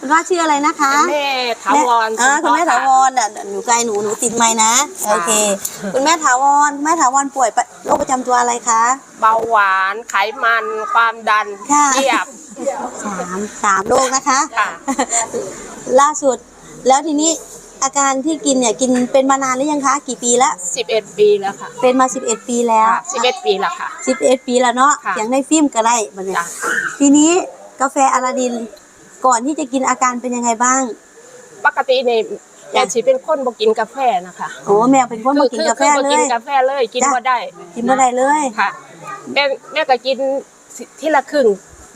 คุณว่าชื่ออะไรนะคะแม่ถาวรอ่าสคุณมแม่พถารวรน่ะหนูไกลหนูหนูติดไม้นะค่ะโอเค คุณแม่ถาวรคุณแม่ถาวรป่วยปะโรคประจำตัวอะไรคะเบาหวานไขมันความดันค่ะเทียบสามสามโรคนะคะค่ะล่าสุดแล้วทีนี้อาการที่กินเนี่ยกินเป็นมานานหรือยังคะ กี่ปีละ11 ปีแล้วค่ะ เป็นมา 11 ปีแล้ว 11 ปีแล้วค่ะ 11 ปีแล้วเนาะค่ะอย่างในฟิล์มก็ได้บัดเนี่ยจ้ะทีนี้กาแฟอลาดิน ก่อนที่จะกินอาการเป็นยังไงบ้าง ปกติเนี่ยแม่ชีเป็นคนบ่กินกาแฟนะคะโอ้แมวเป็นคนมากินกาแฟคือบ่เลกินยกาแฟเลยกินจ้ะบ่ได้ กินเมื่อใดเลยค่ะแม่แม่ก็กินทีละครึ่ง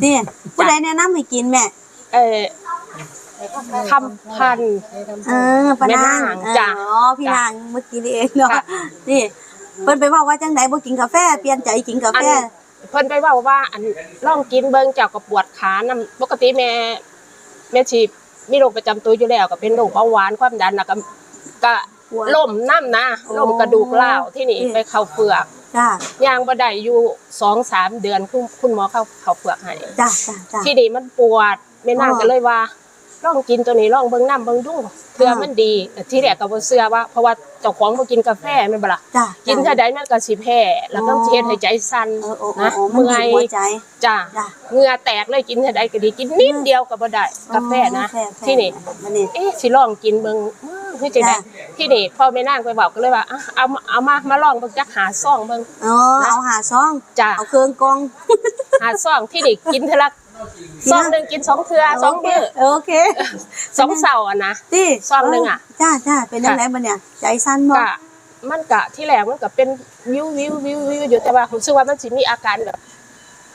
นี่ผู้ใดแนะนำให้กินแม่ เอ่อทำพันธุ์เออปะนางแม่นางจ้ะอ๋อพี่นางเมื่อกี้นี่เองเนาะค่ะนี่เพิ่นไปบอกว่าจังไดบ่กินกาแฟเปลี่ยนใจกินกาอันแฟเพิ่นไปเว่าว่าอันลองกินเบิ่งเจ้าก็ปวดขานํปกติแม่ แม่ชีมีโรคประจำตัวอยู่แล้วก็เป็นโรคเบาหวานความดันนะก็ก็ล่มน้ำนะล่มกระดูกเล่าวที่นี่ไปเข้าเฟือกจ้าย่างบ่ได้อยู่สองสามเดือนคุณคุณหมอเข้าเข้าเฟือกให้จ้าจ้าจ้า ที่นี่มันปวดแม่นางอ๋อก็เลยว่า ลองกินตัวนี้ลองเบิ่งน้ำเบิ่งดูเพื่อมันดีแต่ที่แรกก็บ่เชื่อว่าเพราะว่าเจ้าของบ่กินกาแฟแม่นบ่ล่ะจ้ากินเท่าใดมันก็สิแพ้แล้วก็อ๋อสิเฮ็ดให้ใจสั่นเออโอ้โอ้นะโอ้มันเมื่อบียบหัวใจ จ้าจ้ะ เหงื่อแตกเลยกินเท่าใดก็ดีกินนิดเดียวก็บ่ได้กาแฟนะอ๋อแฟที่นี่ มันนี่ เอ๊ะสิลองกินเบิ่งคือจังได๋จ้ะ ที่นี่พ่อแม่นางไปบอกก็เลยว่าอะเอามาเอามามาลองเบิ่งจักหาซองเบิ่งอ๋อเอาหาซอง จ้ะ เอาเครื่องกรอง หาซองที่นี่กินเท่าละ ซองหนึงกินสองเทื่อสองมื้อโอเคสองเสาร์อะนะติซองหนึ่งอะจ้าจ้าเป็นยังไงบัดเนี่ยใจสั้นบ่กะมันกะที่แรกมันก็เป็นวิววิววิววิวอยู่แต่ว่าผมรู้สึกว่ามันสิมีอาการแบบ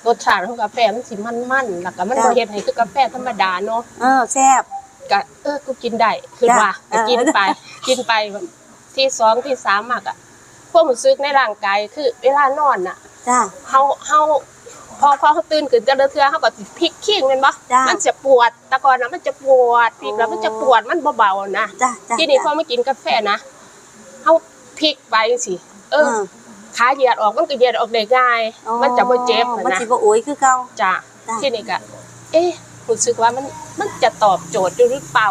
รสชาติของกาแฟมันสิมันๆแล้วก็มันบ่เฮ็ดให้คือกาแฟธรรมดาเนาะเออแซ่บก็เออกูกินได้คือว่าจ้ะก็กินไป กินไปแบบที่สองที่สามมากอะพวกมันซึกในร่างกายคือ เวลานอนน่ะจ้าเฮาเฮา พอพอเขาตื่นขึ้นแต่ละเทื่อเขาก็สิพลิกขี้งแม่นบ่จ้ะมันจะปวดแต่ก่อนน่ะมันจะปวดพลิกแล้วมันจะปวดมันเบาๆนะจ้าจ้าที่นี่พอมากินกาแฟนะเขาพลิกไปสิเอเอออ ขาเหยียดออกมันก็เหยียดออกได้ง่าย อ๋อมันจะบ่เจ็บมันนะสิบ่โอยคือเก่า จ้ะจ้ะ ที่นี่ก็เอ๊ะรู้สึกว่ามันมันจะตอบโจทย์อยู่หรือเปล่า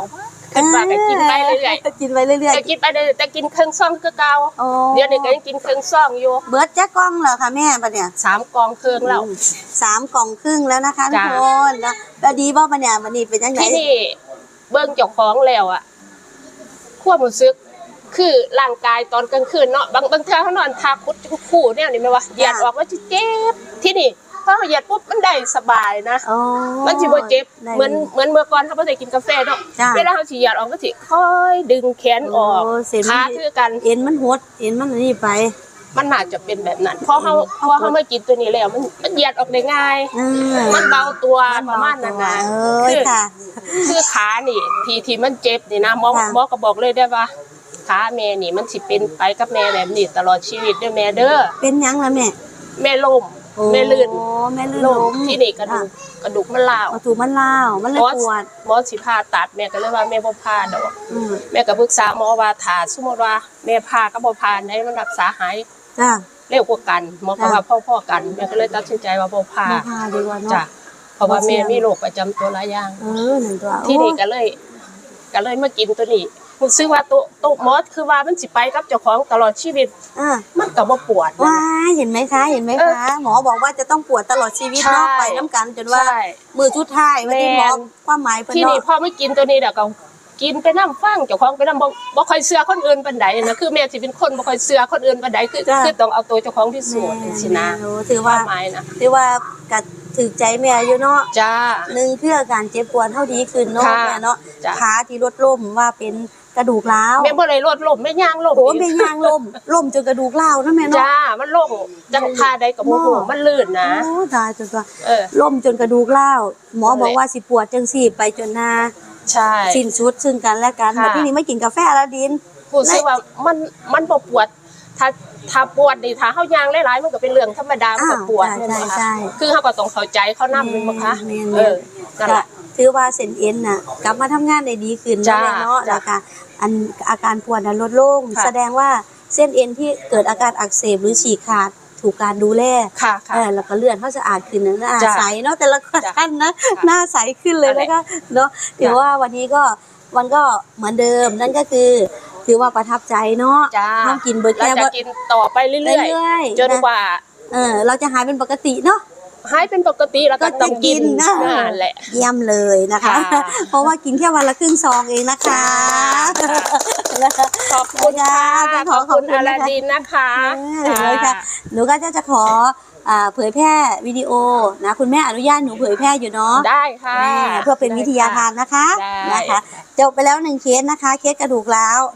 คิดว่าก็กินไปเรื่อยๆกินไปเรื่ๆอยแต่กินไปเรื่อยๆแต่กินเครื่องซ่องคือเก่าๆโอ้เดี๋ยวนี้ก็ยังกินเครื่องซ่องอยู่ เบิดจักกล่องเหรอคะแม่บัดเนี่ยสามกองเครื่องแล้วอืมสามกล่องครึ่งแล้วนะคะทุกจ้ะคนนะแล้วดีบ่บัดเนี่ยบัดนี้เป็นจังไดที่นี่เบิ่งเจ้าของแล้วอะความรู้สึกคือร่างกายตอนกลางคืนเนาะบางบางเทื่อเขานอนทาคุดคู่เนี่ยนี่แม่ว่าเหยียดออกว่าจะเจ็บที่นี่ พอเขาเหยียดปุ๊บมันได้สบายนะโอ้มันสิบ่เจ็บได้ เหมือนเหมือนเมื่อก่อนเขาบ่ได้กินกาแฟเนาะจ้ะ เวลาเขาสิเหยียดออกก็สิค่อยดึงแขนออกโอ้เส้นมันขาคือกัน เอ็นมันหดเอ็นมันอันนี่ไป มันน่าจะเป็นแบบนั้นพอเขาอืมพอเขามากินตัวนี้แล้วมันมันเหยียดออกได้ง่ายอืมมันเบาตัวประมาณนั้นนะเอคืออค่ะ คือขานี่ ที่ที่มันเจ็บนี่นะหมอค่ะ หมอก็บอกเลยได้ว่าขาแม่นี่มันสิเป็นไปกับแม่แบบนี้ตลอดชีวิตเด้อแม่เด้อเป็นหยังล่ะแม่แม่ล้มโอ้ แม่ลื่นแม่ลื่นล้ล้มมที่นี่กระดูกกระดูกมันร้าวเอาถูกมันลาวมันเลยหมอปวดหมอสิผ่าตัดแม่ก็เลยว่าแม่บ่ผ่าดอกอืมแม่ก็ปรึกษาหมอว่าถ้าสมมติว่าแม่ผ่าก็บ่ผ่าไหนมันรักษาหายจ้าเร็วกว่ากันหมอก็ว่าพ่อๆกันแม่ก็เลยตัดสินใจว่าบ่ผ่ามาพาดีกว่าจ้ะเนาะเพราะว่าบ่เสี่แม่ยงมีโรคประจำตัวหลายอย่างเออหนึ่งตัวที่นี่โอ้ก็เลยก็เลยมากินตัวนี้ รู้สึกว่าตัวตัวหมอคือว่ามันสิไปกับเจ้าของตลอดชีวิต อ่ามันก็บ่ปวดนะว้ายเห็นไหมคะ เห็นไหมเออคะ หมอบอกว่าจะต้องปวดตลอดชีวิตใช่ เนาะไปน้ำกันจนว่า ใช่ มือชุดท้ายว่าที่หมอแม่น ความหมายเพิ่นที่นี่เนาะพอไม่กินตัวนี้เดี๋ยวก็กินไปน้ำฟังเจ้าของไปน้ำบ่บ่ค่อยเชื่อคนอื่นปานใดนะคือแม่สิเป็นคนบ่ค่อยเชื่อคนอื่นปานใดคือคือต้องเอาตัวเจ้าของที่สุดสินะโอ้ถือคว่าวามหมายนะถือว่ากัดถือใจแม่อยู่เนาะจ้า หนึ่งเพื่อการเจ็บปวดเท่าดีขึ้นเนาะค่ะแม่เนาะจ้ะ ขาที่ลดล่มว่าเป็น กระดูกร้าวแม่บ่ได้ลดลมแม่ย่างลมโอ้เป็นยางล่มล่มจนกระดูกร้าวนะแม่เนาะจ้ามันลงจังท่าใดก็บ่ฮู้บ่มันลื่นนะโอ้ตายจนตัวเออล่มจนกระดูกร้าวหมอบอกนั่นแหละว่าสิปวดจังสี่ไปจนนาใช่สิ้นสุดซึ่งกันและกันค่ะแต่ที่นี้ไม่กินกาแฟอลาดินรู้สึกว่ามันมันบ่ปวดถ้าถ้าปวดนี่ถ้าเฮายางหลายๆมันก็เป็นเรื่องธรรมดามันก็ปวดอ่าแม่นบ่ใช่คะใช่คือเฮาก็ต้องเข้าใจเขานำแม่นบ่คะแม่นเออนั่นก็แหละ ถือว่าเส้นเอ็นน่ะกลับมาทำงานได้ดีขึ้นจ้าแล้วเนาะจ้าแล้วก็อันอาการปวดน่ะลดลงค่ะแสดงว่าเส้นเอ็นที่เกิดอาการอักเสบหรือฉีกขาดถูกการดูแลค่ะค่ะเออแล้วก็เลื่อนเขาสะอาดขึ้นนะหน้าจ้ะใสเนาะแต่ละจ้ะท่านนะค่ะหน้าใสขึ้นเลยนั่นแหนะละคะเนาะถือว่าวันนี้ก็มันก็เหมือนเดิมนั่นก็คือถือว่าประทับใจเนาะจ้าห้ามกินเบอร์เราแค่จะว่ากินต่อไปเรื่อยเรื่อยๆๆจนกว่าเออเราจะหายเป็นปกติเนาะ หายเป็นปกติแล้วก็ก็จะต้องกินกินนะนั่นแหละเยี่ยมเลยนะคะค่ะเพราะว่ากินแค่วันละครึ่งซองเองนะคะขอบคุณค่ะจ้ะขอบคุณขอบคุณอานะคะลาดินนะคะเออเลยค่ะหนูก็จะจะขออ่าเผยแพร่วิดีโอนะคุณแม่อนุญาตหนูเผยแพร่อยู่เนาะได้ค่ะแม่เพื่อเป็นวิทยาทานนะคะได้นะคะจบไปแล้วหนึ่งเคสนะคะ เคสกระดูกร้าว